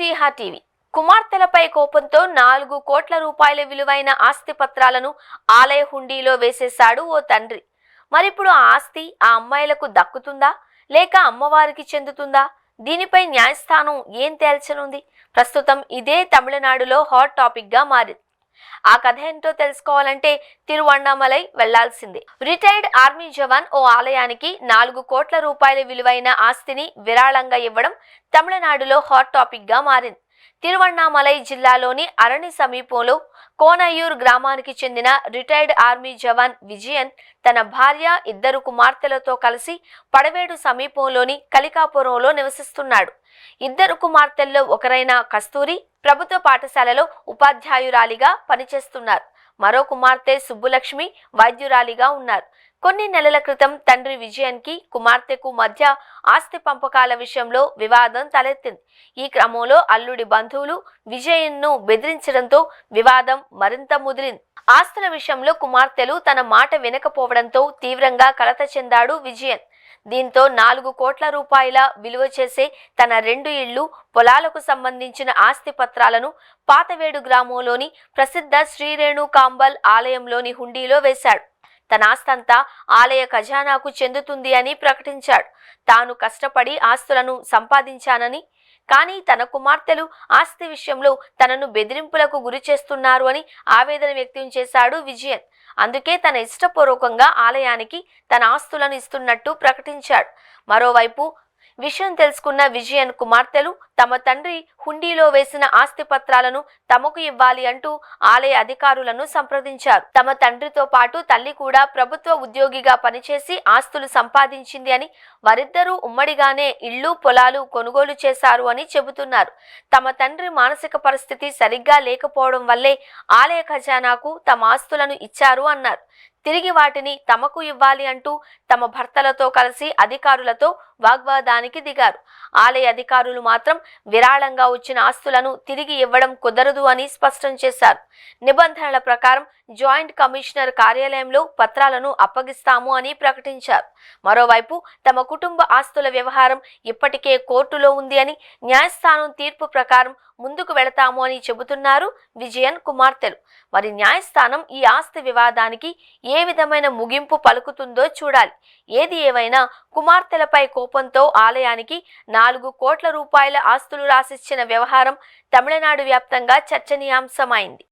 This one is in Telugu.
డిహా టీవీ. కుమార్తెలపై కోపంతో నాలుగు కోట్ల రూపాయల విలువైన ఆస్తి పత్రాలను ఆలయ హుండీలో వేసేశాడు ఓ తండ్రి. మరిప్పుడు ఆ ఆస్తి ఆ అమ్మాయిలకు దక్కుతుందా? లేక అమ్మవారికి చెందుతుందా? దీనిపై న్యాయస్థానం ఏం తేల్చనుంది? ప్రస్తుతం ఇదే తమిళనాడులో హాట్ టాపిక్గా మారింది. ఆ కథ ఏంటో తెలుసుకోవాలంటే తిరువణ్ణామలై వెళ్ళాల్సింది. రిటైర్డ్ ఆర్మీ జవాన్ ఓ ఆలయానికి నాలుగు కోట్ల రూపాయల విలువైన ఆస్తిని విరాళంగా ఇవ్వడం తమిళనాడులో హాట్ టాపిక్గా మారింది. తిరువణ్ణామలై జిల్లాలోని అరణి సమీపంలో కోనయూర్ గ్రామానికి చెందిన రిటైర్డ్ ఆర్మీ జవాన్ విజయన్ తన భార్య ఇద్దరు కుమార్తెలతో కలిసి పడవేడు సమీపంలోని కలికాపురంలో నివసిస్తున్నాడు. ఇద్దరు కుమార్తెల్లో ఒకరైన కస్తూరి ప్రభుత్వ పాఠశాలలో ఉపాధ్యాయురాలిగా పనిచేస్తున్నారు. మరో కుమార్తె సుబ్బులక్ష్మి వైద్యురాలిగా ఉన్నారు. కొన్ని నెలల క్రితం తండ్రి విజయన్కి కుమార్తెకు మధ్య ఆస్తి పంపకాల విషయంలో వివాదం తలెత్తింది. ఈ క్రమంలో అల్లుడి బంధువులు విజయన్ను బెదిరించడంతో వివాదం మరింత ముదిరింది. ఆస్తుల విషయంలో కుమార్తెలు తన మాట వినకపోవడంతో తీవ్రంగా కలత చెందాడు విజయన్. దీంతో నాలుగు కోట్ల రూపాయల విలువ చేసే తన రెండు ఇళ్ళు పొలాలకు సంబంధించిన ఆస్తి పత్రాలను పాతవేడు గ్రామంలోని ప్రసిద్ధ శ్రీరేణు కాంబల్ ఆలయంలోని హుండీలో వేశాడు. తన ఆస్తంతా ఆలయ ఖజానాకు చెందుతుంది అని ప్రకటించాడు. తాను కష్టపడి ఆస్తులను సంపాదించానని కానీ తన కుమార్తెలు ఆస్తి విషయంలో తనను బెదిరింపులకు గురి చేస్తున్నారు అని ఆవేదన వ్యక్తం చేశాడు విజయన్. అందుకే తన ఇష్టపూర్వకంగా ఆలయానికి తన ఆస్తులను ఇస్తున్నట్టు ప్రకటించాడు. మరోవైపు విషయం తెలుసుకున్న విజయన్ కుమార్తెలు తమ తండ్రి హుండీలో వేసిన ఆస్తి పత్రాలను తమకు ఇవ్వాలి అంటూ ఆలయ అధికారులను సంప్రదించారు. తమ తండ్రితో పాటు తల్లి కూడా ప్రభుత్వ ఉద్యోగిగా పనిచేసి ఆస్తులు సంపాదించింది అని వారిద్దరూ ఉమ్మడిగానే ఇళ్ళు పొలాలు కొనుగోలు చేశారు అని చెబుతున్నారు. తమ తండ్రి మానసిక పరిస్థితి సరిగ్గా లేకపోవడం వల్లే ఆలయ ఖజానాకు తమ ఆస్తులను ఇచ్చారు అన్నారు. తిరిగి వాటిని తమకు ఇవ్వాలి అంటూ తమ భర్తలతో కలిసి అధికారులతో వాగ్వాదానికి దిగారు. ఆలయ అధికారులు మాత్రం విరాళంగా వచ్చిన ఆస్తులను తిరిగి ఇవ్వడం కుదరదు అని స్పష్టం చేశారు. నిబంధనల ప్రకారం జాయింట్ కమిషనర్ కార్యాలయంలో పత్రాలను అప్పగిస్తాము అని ప్రకటించారు. మరోవైపు తమ కుటుంబ ఆస్తుల వ్యవహారం ఇప్పటికే కోర్టులో ఉంది అని న్యాయస్థానం తీర్పు ప్రకారం ముందుకు వెళతాము అని చెబుతున్నారు విజయన్ కుమార్తెలు. మరి న్యాయస్థానం ఈ ఆస్తి వివాదానికి ఏ విధమైన ముగింపు పలుకుతుందో చూడాలి. ఏది ఏవైనా కుమార్తెలపై కోపంతో ఆలయానికి నాలుగు కోట్ల రూపాయల ఆస్తులు రాసిచ్చిన వ్యవహారం తమిళనాడు వ్యాప్తంగా చర్చనీయాంశమైంది.